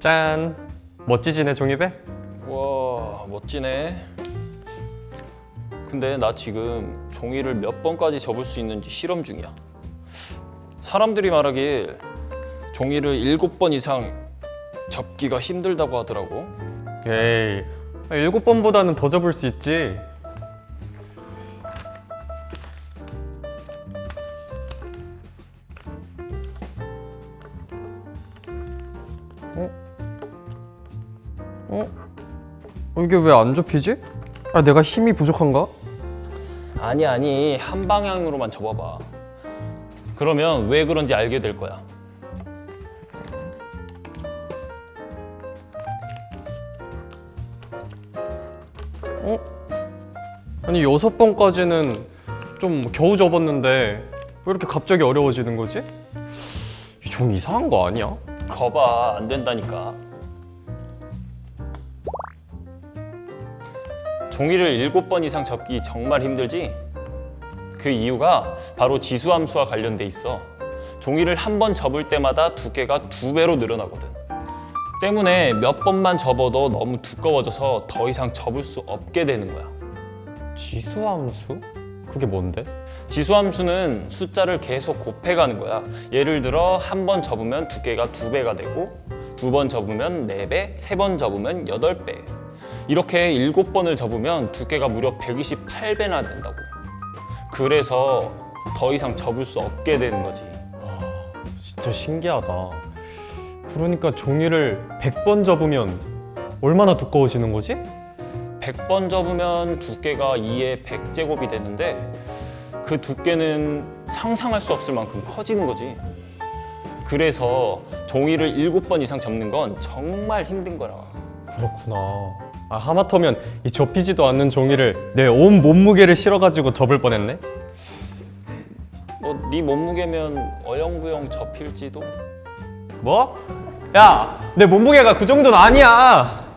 짠. 멋지지네 종이배? 와 멋지네. 근데 나 지금 종이를 몇 번까지 접을 수 있는지 실험 중이야. 사람들이 말하길 종이를 일곱 번 이상 접기가 힘들다고 하더라고. 에이, 일곱 번보다는 더 접을 수 있지. 어? 어? 어, 이게 왜 안 접히지? 아, 내가 힘이 부족한가? 아니 아니 한 방향으로만 접어봐. 그러면 왜 그런지 알게 될 거야. 아니, 여섯 번까지는 좀 겨우 접었는데 왜 이렇게 갑자기 어려워지는 거지? 이종 이상한 거 아니야? 거봐 안 된다니까. 종이를 일곱 번 이상 접기 정말 힘들지? 그 이유가 바로 지수함수와 관련돼 있어. 종이를 한 번 접을 때마다 두께가 두 배로 늘어나거든. 때문에 몇 번만 접어도 너무 두꺼워져서 더 이상 접을 수 없게 되는 거야. 지수함수? 그게 뭔데? 지수함수는 숫자를 계속 곱해가는 거야. 예를 들어 한 번 접으면 두께가 두 배가 되고 두 번 접으면 네 배, 세 번 접으면 여덟 배. 이렇게 일곱 번을 접으면 두께가 무려 128배나 된다고. 그래서 더 이상 접을 수 없게 되는 거지. 진짜 신기하다. 그러니까 종이를 100번 접으면 얼마나 두꺼워지는 거지? 100번 접으면 두께가 2의 100제곱이 되는데 그 두께는 상상할 수 없을 만큼 커지는 거지. 그래서 종이를 7번 이상 접는 건 정말 힘든 거라. 그렇구나. 아, 하마터면 이 접히지도 않는 종이를 내 온 몸무게를 실어가지고 접을 뻔했네. 뭐 네 몸무게면 어영부영 접힐지도? 뭐? 야, 내 몸무게가 그 정도는 아니야.